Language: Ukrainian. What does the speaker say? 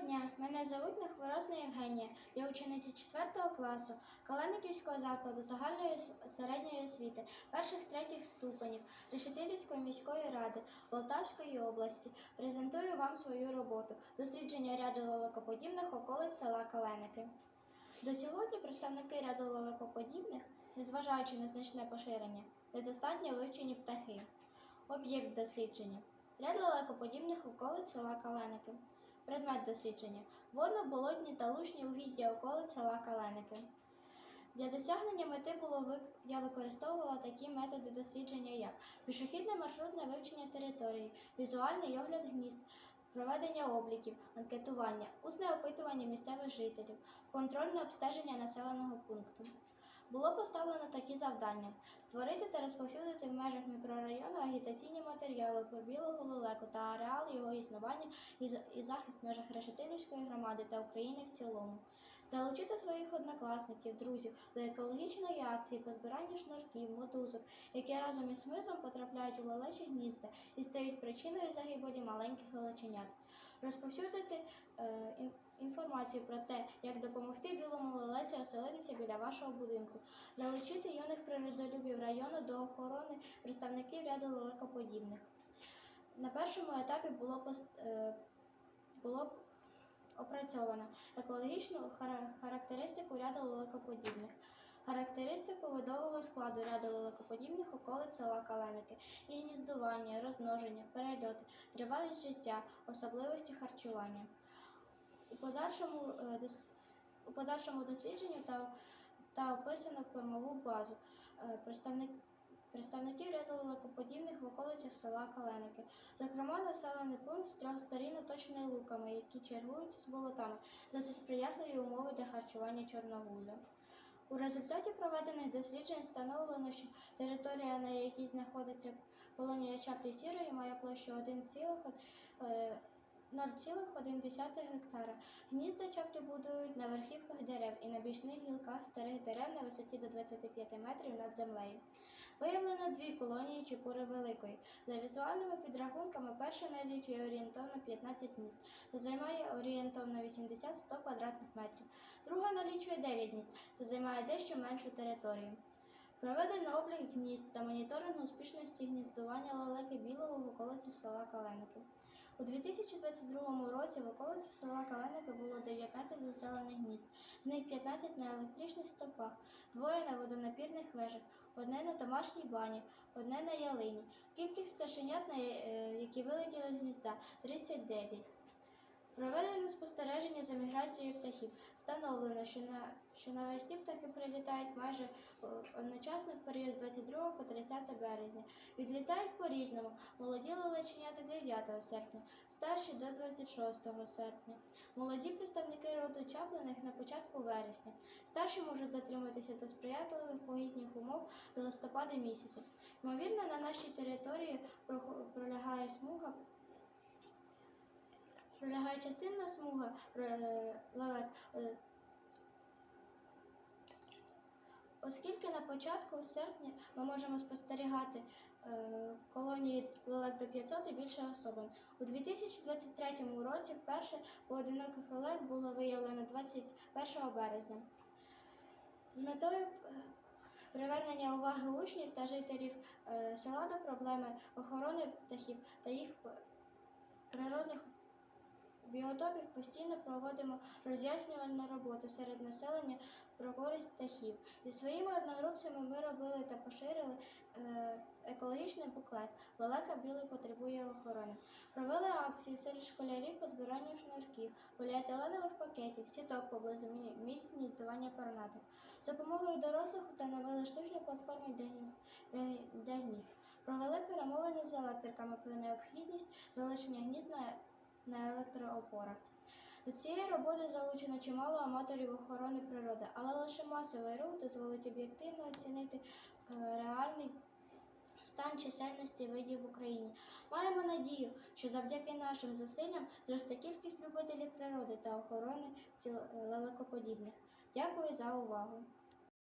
дня, мене звуть Нахворосна Євгенія. Я учениця 4 класу Калениківського закладу загальної середньої освіти перших третіх ступенів Решетилівської міської ради Полтавської області. Презентую вам свою роботу дослідження ряду лелекоподібних околиць села Каленики. До сьогодні представники ряду лелекоподібних, незважаючи на значне поширення, недостатньо вивчені птахи. Об'єкт дослідження. Ряд лелекоподібних околиць села Каленики. Предмет дослідження. Водно-болотні та лучні угіддя околиць села Каленики. Для досягнення мети було вик- я використовувала такі методи дослідження, як пішохідне маршрутне вивчення території, візуальний огляд гнізд, проведення обліків, анкетування, усне опитування місцевих жителів, контрольне обстеження населеного пункту. Було поставлено такі завдання: створити та розповсюдити в межах мікрорайону агітаційні матеріали про білого лелеку та ареал його існування і і захист в межах Решетилівської громади та України в цілому. Залучити своїх однокласників, друзів до екологічної акції по збиранню шнурків, мотузок, які разом із смизом потрапляють у лелечі гнізда і стають причиною загибелі маленьких лелеченят. Розповсюдити е, ін- інформацію про те, як допомогти білому лелеці оселитися біля вашого будинку, залучити юних природолюбів району до охорони представників ряду лелекоподібних. На першому етапі було, пос- е, було опрацьовано. Екологічну характеристику ряду лелекоподібних, характеристику видового складу ряду лелекоподібних околиць села Каленики, і гніздування, розмноження, перельоти, тривалість життя, особливості харчування. У подальшому, е, у подальшому дослідженню та, та описано кормову базу. Е, представник, представників ряду лелекоподібних в околицях села Каленики. Зокрема, населений пункт з трьох сторін оточений луками, які чергуються з болотами, досить сприятливі умови для харчування чорногуза. У результаті проведених досліджень встановлено, що територія, на якій знаходиться колонія чаплі сірої, має площу 1,1 гектара. Гнізда чаплі будують на верхівках дерев і на бічних гілках старих дерев на висоті до 25 метрів над землею. Виявлено дві колонії чепури великої. За візуальними підрахунками, перша налічує орієнтовно 15 гнізд та займає орієнтовно 80-100 квадратних метрів. Друга налічує 9 гнізд та займає дещо меншу територію. Проведено облік гнізд та моніторинг успішності гніздування лелеки білого в околиці села Каленики. У 2022 році в околиці села Каленника було 19 заселених міст, з них 15 на електричних стопах, двоє на водонапірних вежах, одне на домашній бані, одне на ялині. Кількість пташенят, е, які вилетіли з гнізда 39. Проведено спостереження за міграцією птахів. Встановлено, що на що навесні птахи прилітають майже одночасно в період з 22 по 30 березня. Відлітають по-різному. Молоді лелеченята 9 серпня, старші до 26 серпня. Молоді представники роду чаплиних на початку вересня. Старші можуть затриматися до сприятливих погідних умов до листопада місяця. Ймовірно, на нашій території пролягає смуга. Пролягає частинна смуга е, е, Оскільки на початку серпня ми можемо спостерігати е, колонії лелек до 500 і більше особин. У 2023 році вперше поодиноких лелек було виявлено 21 березня. З метою привернення уваги учнів та жителів села до проблеми охорони птахів та їх п- природних біотопів постійно проводимо роз'яснювальну роботу серед населення про користь птахів. Зі своїми одногрупцями ми робили та поширили е, екологічний буклет Лелека білий потребує охорони. Провели акції серед школярів по збиранню шнурків, поліетиленових пакетів, сіток поблизу мі- місць гніздування пернатих. З допомогою дорослих встановили штучні платформи для гнізд. Провели перемовини з електриками про необхідність залишення гнізд на, на електроопорах. До цієї роботи залучено чимало аматорів охорони природи, але лише масовий рух дозволить об'єктивно оцінити е, реальний стан чисельності видів в Україні. Маємо надію, що завдяки нашим зусиллям зросте кількість любителів природи та охорони стіл- лелекоподібних. Дякую за увагу.